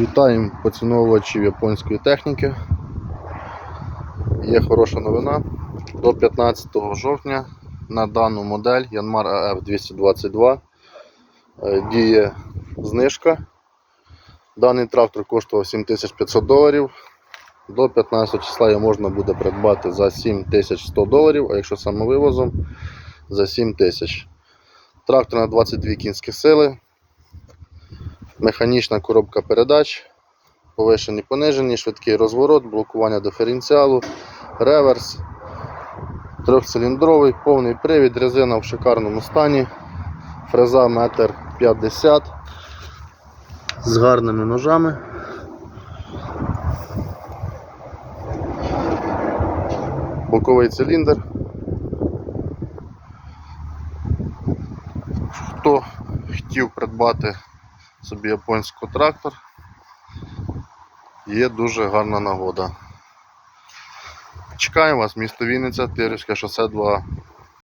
Вітаємо поціновувачів японської техніки. Є хороша новина. До 15 жовтня на дану модель Yanmar AF222 е, діє знижка. Даний трактор коштував 7500 доларів. До 15 числа його можна буде придбати за 7100 доларів, а якщо самовивозом за 7000. Трактор на 22 кінські сили, механічна коробка передач, повишені понижені, швидкий розворот, блокування диференціалу, реверс, трьохциліндровий, повний привід, резина в шикарному стані, фреза 1,50 м з гарними ножами. Боковий циліндр. Хто хотів придбати собі японський трактор, є дуже гарна нагода. Чекаємо вас, місто Вінниця, Тирівське шосе 2.